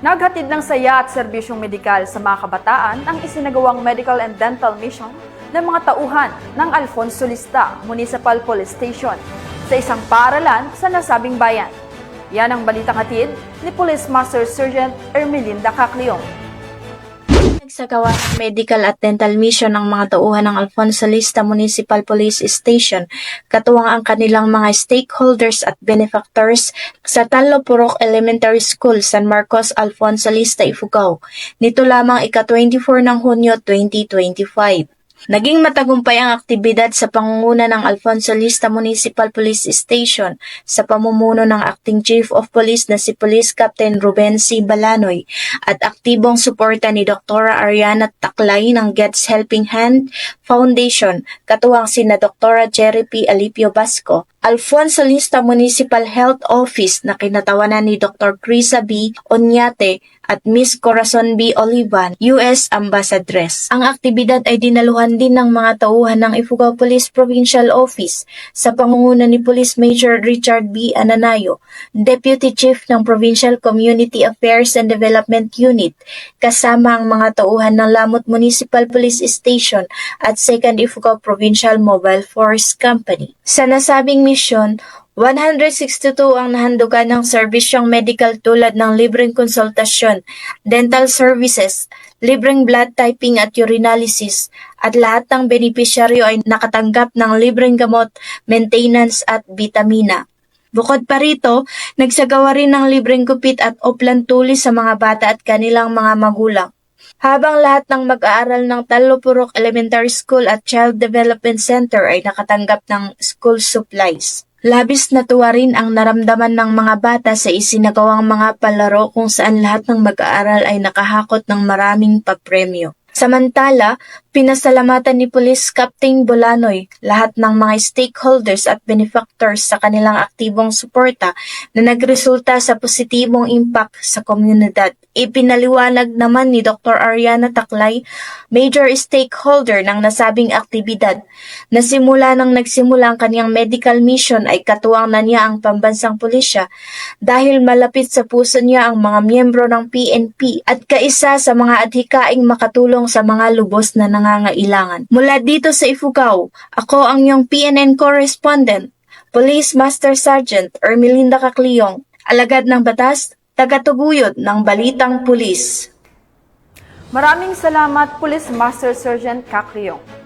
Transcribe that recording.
Naghatid ng saya at serbisyong medikal sa mga kabataan ang isinagawang medical and dental mission ng mga tauhan ng Alfonso Lista Municipal Police Station sa isang paaralan sa nasabing bayan. Yan ang balitang hatid ni Police Master Sergeant Ermelinda Cacleong. Nagsagawa ng medical at dental mission ang mga tauhan ng Alfonso Lista Municipal Police Station, katuwang ang kanilang mga stakeholders at benefactors sa Talo Purok Elementary School, San Marcos, Alfonso Lista, Ifugao. Nito lamang ika-24 ng Hunyo 2025. Naging matagumpay ang aktibidad sa pangunguna ng Alfonso Lista Municipal Police Station sa pamumuno ng Acting Chief of Police na si Police Captain Ruben C. Balanoy at aktibong suporta ni Dr. Ariana Taklay ng Gets Helping Hand Foundation katuwang sina Dr. Jerry P. Alipio Basco, Alfonso Lista Municipal Health Office na kinatawanan ni Dr. Crisa B. Onyate at Miss Corazon B. Olivan, U.S. Ambassadress. Ang aktibidad ay dinaluhan din ng mga tauhan ng Ifugao Police Provincial Office sa pangunguna ni Police Major Richard B. Ananayo, Deputy Chief ng Provincial Community Affairs and Development Unit, kasama ang mga tauhan ng Lamot Municipal Police Station at 2nd Ifugao Provincial Mobile Force Company. Sa nasabing misyon, 162 ang nahandugan ng serbisyong medical tulad ng libreng konsultasyon, dental services, libreng blood typing at urinalysis, at lahat ng benepisyaryo ay nakatanggap ng libreng gamot, maintenance at vitamina. Bukod pa rito, nagsagawa rin ng libreng gupit at oplan tulis sa mga bata at kanilang mga magulang. Habang lahat ng mag-aaral ng Talupurok Elementary School at Child Development Center ay nakatanggap ng school supplies. Labis na tuwa rin ang naramdaman ng mga bata sa isinagawang mga palaro kung saan lahat ng mag-aaral ay nakahakot ng maraming papremyo. Samantala, pinasalamatan ni Police Captain Bolanoy lahat ng mga stakeholders at benefactors sa kanilang aktibong suporta na nagresulta sa positibong impact sa komunidad. Ipinaliwanag naman ni Dr. Ariana Taklay, major stakeholder ng nasabing aktibidad, na simula nang nagsimula ang kanyang medical mission ay katuwang na niya ang pambansang pulisya dahil malapit sa puso niya ang mga miyembro ng PNP at kaisa sa mga adhikaing makatulong sa mga lubos na nangangailangan. Mula dito sa Ifugao, ako ang iyong PNN correspondent, Police Master Sergeant Ermelinda Cacliong, alagad ng batas, tagatubuyod ng Balitang Pulis. Maraming salamat Police Master Sergeant Cacleong.